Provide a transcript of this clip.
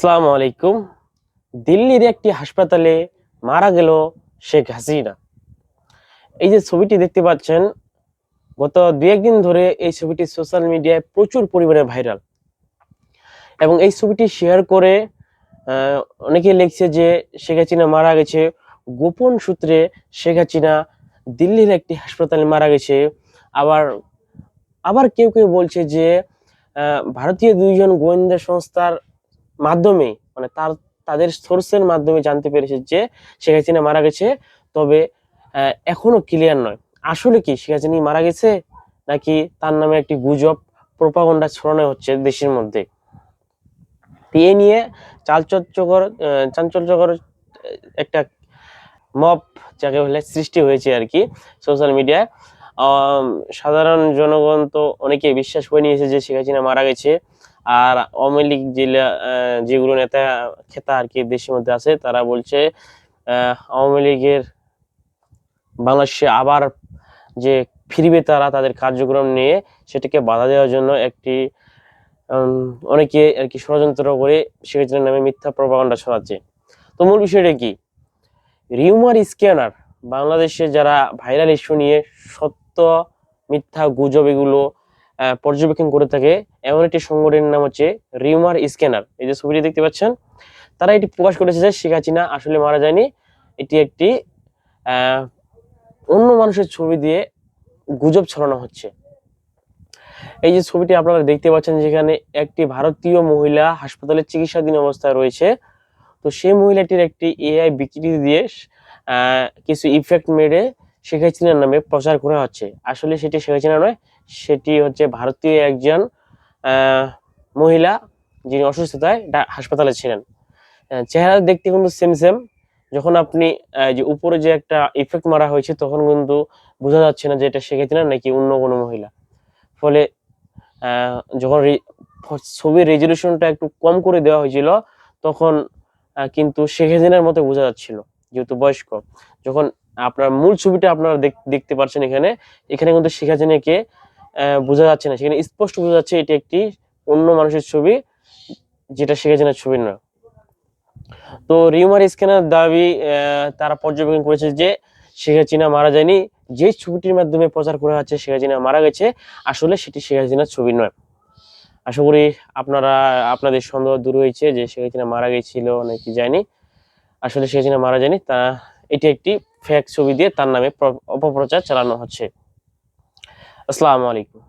আসসালামু আলাইকুম। দিল্লির একটি হাসপাতালে মারা গেল শেখ হাসিনা। এই যে ছবিটি দেখতে পাচ্ছেন, গত দু একদিন ধরে এই ছবিটি সোশ্যাল মিডিয়ায় প্রচুর পরিমাণে ভাইরাল। এবং এই ছবিটি শেয়ার করে অনেকে লিখছে যে শেখ হাসিনা মারা গেছে। গোপন সূত্রে শেখ হাসিনা দিল্লির একটি হাসপাতালে মারা গেছে। আবার আবার কেউ কেউ বলছে যে ভারতীয় দুইজন গোয়েন্দা সংস্থার মাধ্যমে মানে তার, তাদের সোর্সের মাধ্যমে জানতে পেরেছে যে শেখ হাসিনা মারা গেছে, তবে এখনও ক্লিয়ার নয়। আসলে কি শেখ হাসিনা মারা গেছে, নাকি তার নামে একটি গুজব প্রোপাগন্ডা ছড়ানো হচ্ছে দেশের মধ্যে? এ নিয়ে চালচর্চকর চাঞ্চল্যকর একটা মপ যাকে বলে সৃষ্টি হয়েছে আর কি সোশ্যাল মিডিয়ায় সাধারণ জনগণ তো অনেকে বিশ্বাস করে নিয়েছে যে শেখ হাসিনা মারা গেছে। আর আওয়ামী লীগ জেলা যেগুলো নেতা, খেতা আর কি দেশের মধ্যে আছে, তারা বলছে আওয়ামী লীগের বাংলাদেশে আবার যে ফিরবে তারা তাদের কার্যক্রম নিয়ে, সেটাকে বাধা দেওয়ার জন্য একটি অনেকে আর কি ষড়যন্ত্র করে শেখ নামে মিথ্যা প্রপাগন্ডা ছড়াচ্ছে। তো মূল বিষয়টা কি? রিউমার স্ক্যানার, বাংলাদেশে যারা ভাইরাল ইস্যু নিয়ে সত্য মিথ্যা গুজব এগুলো পর্যবেক্ষণ করে থাকে এমন একটি সংগঠনের নাম হচ্ছে রিউমার স্ক্যানার। এই যে ছবিটি দেখতে পাচ্ছেন, তারা এটি প্রকাশ করেছে যে শেখ হাসিনা আসলে মারা যায়নি। এটি একটি অন্য মানুষের ছবি দিয়ে গুজব ছড়ানো হচ্ছে। এই যে ছবিটি আপনারা দেখতে পাচ্ছেন যেখানে একটি ভারতীয় মহিলা হাসপাতালে চিকিৎসাধীন অবস্থায় রয়েছে। তো সেই মহিলাটির একটি এআই বিকৃতি দিয়ে কিছু ইফেক্ট মেরে শেখ হাসিনার নামে প্রচার করা হচ্ছে। আসলে সেটি শেখ হাসিনা নয়, সেটি হচ্ছে ভারতীয় একজন মহিলা যিনি অসুস্থতায় হাসপাতালে ছিলেন। চেহারা দেখতে কিন্তু সেম সেম যখন আপনি যে উপরে যে একটা ইফেক্ট মারা হয়েছে, তখন কিন্তু বোঝা যাচ্ছে না যে এটা শেখ হাসিনা নাকি অন্য কোনো মহিলা। ফলে যখন ছবির রেজলিউশনটা একটু কম করে দেওয়া হয়েছিল, তখন কিন্তু শেখ হাসিনার মতো বোঝা যাচ্ছিল, যেহেতু বয়স্ক। যখন আপনার মূল ছবিটা আপনারা দেখ- দেখতে পাচ্ছেন এখানে এখানে কিন্তু শেখ হাসিনাকে বোঝা যাচ্ছে না। সেখানে স্পষ্ট বোঝা যাচ্ছে এটি একটি অন্য মানুষের ছবি, যেটা শেখ হাসিনার ছবি নয় তো রিউমার স্ক্যানার দাবি তারা পর্যবেক্ষণ করেছে যে শেখ হাসিনা মারা যায়নি। যে ছবিটির মাধ্যমে প্রচার করা হচ্ছে, শেখ হাসিনা মারা গেছে। আসলে সেটি শেখ হাসিনার ছবি নয়। আশা করি আপনারা, আপনাদের সন্দেহ দূর হয়েছে যে শেখ হাসিনা মারা গেছিল নাকি যায়নি। আসলে শেখ হাসিনা মারা যায়নি, তা এটি একটি ফেক ছবি দিয়ে তার নামে অপপ্রচার চালানো হচ্ছে। আসসালামু আলাইকুম।